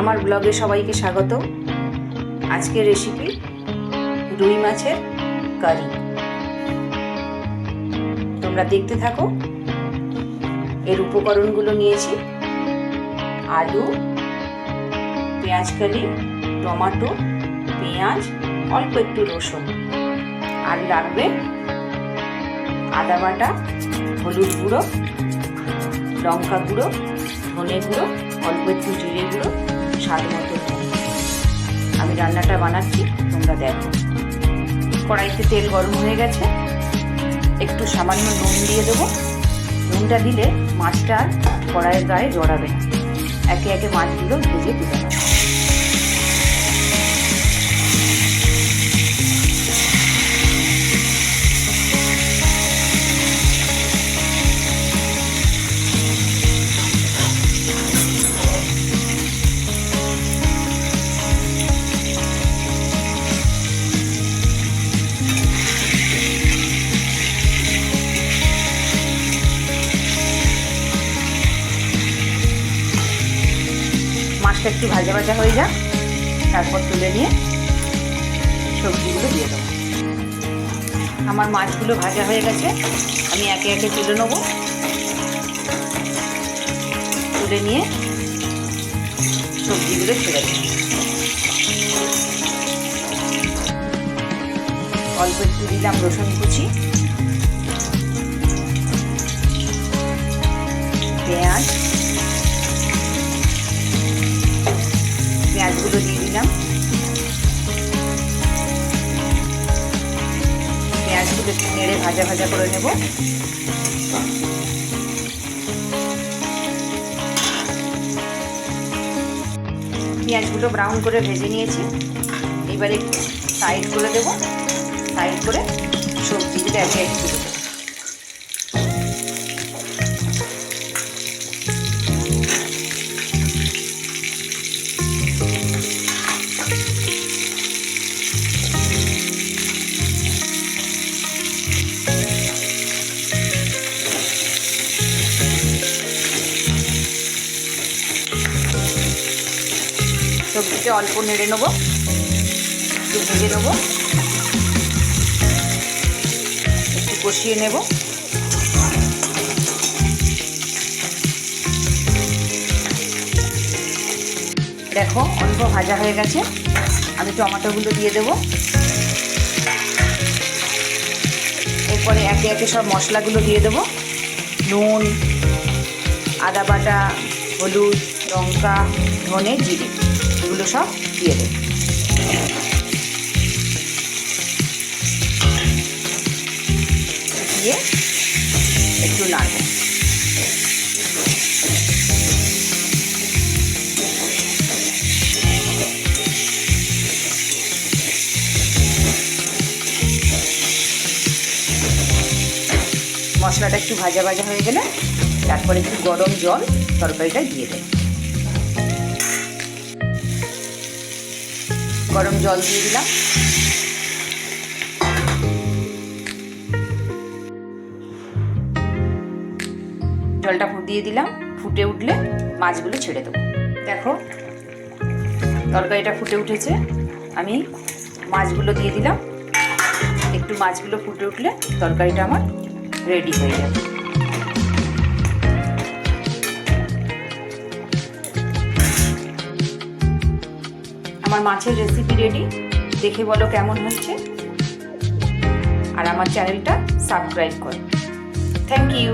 আমার ব্লগে সবাইকে স্বাগত। আজকের রেসিপি রুই মাছের কারি তোমরা দেখতে থাকো। এর উপকরণগুলো নিয়েছি। আলু, পেঁয়াজ কালি টমেটো, পেঁয়াজ, অল্প একটু রসুন। আর লাগবে আদা বাটা, হলুদ গুঁড়ো, লঙ্কা গুঁড়ো, ধনে গুঁড়ো, অল্প একটু জিরে গুঁড়ো। স্বাদ মতো আমি রান্নাটা বানাচ্ছি, তোমরা দেখো। কড়াইতে তেল গরম হয়ে গেছে। একটু সামান্য নুন দিয়ে দেবো। নুনটা দিলে মাছটা কড়াইয়ের গায়ে জড়াবে একে একে মাছগুলো ভেজে দিতে নেব। মাছটা একটু ভাজা ভাজা হয়ে যাক, তারপর তুলে নিয়ে সবজিগুলো দিয়ে দেবো। আমার মাছগুলো ভাজা হয়ে গেছে, আমি একে একে তুলে নেব। তুলে নিয়ে সবজিগুলো ছেড়ে দেবো। অল্প একটু দিলাম রসুন কুচি, পেঁয়াজ ভাজা ভাজা করে নেব। পেঁয়াজগুলো ব্রাউন করে ভেজে নিয়েছি। এবারে সাইড করে দেবো। সাইড করে সবজিগুলো একে একে দেবো। সবজিটা অল্প নেড়ে নেব। একটু ভেজে নেব। একটু কষিয়ে নেব। দেখো, অল্প ভাজা হয়ে গেছে। আমি টমেটোগুলো দিয়ে দেবো। এরপরে একে একে সব মশলাগুলো দিয়ে দেবো। নুন, আদা বাটা, হলুদ, লঙ্কা, ধনে, জিরে। এগুলো সব দিয়ে দেবো। দিয়ে একটু নাড়বো। মশলাটা একটু ভাজা ভাজা হয়ে গেলে তারপরে একটু গরম জল তরকারিটা দিয়ে দেব। গরম জল দিয়ে দিলাম। জলটা ফুটিয়ে দিলাম। ফুটে উঠলে মাছগুলো ছেড়ে দেবো। দেখো, তরকারিটা ফুটে উঠেছে। আমি মাছগুলো দিয়ে দিলাম। একটু মাছগুলো ফুটে উঠলে তরকারিটা আমার রেডি হয়ে যাবে। আমার মাছের রেসিপি রেডি দেখে বলো কেমন হচ্ছে। আর আমার চ্যানেলটা সাবস্ক্রাইব করো। Thank you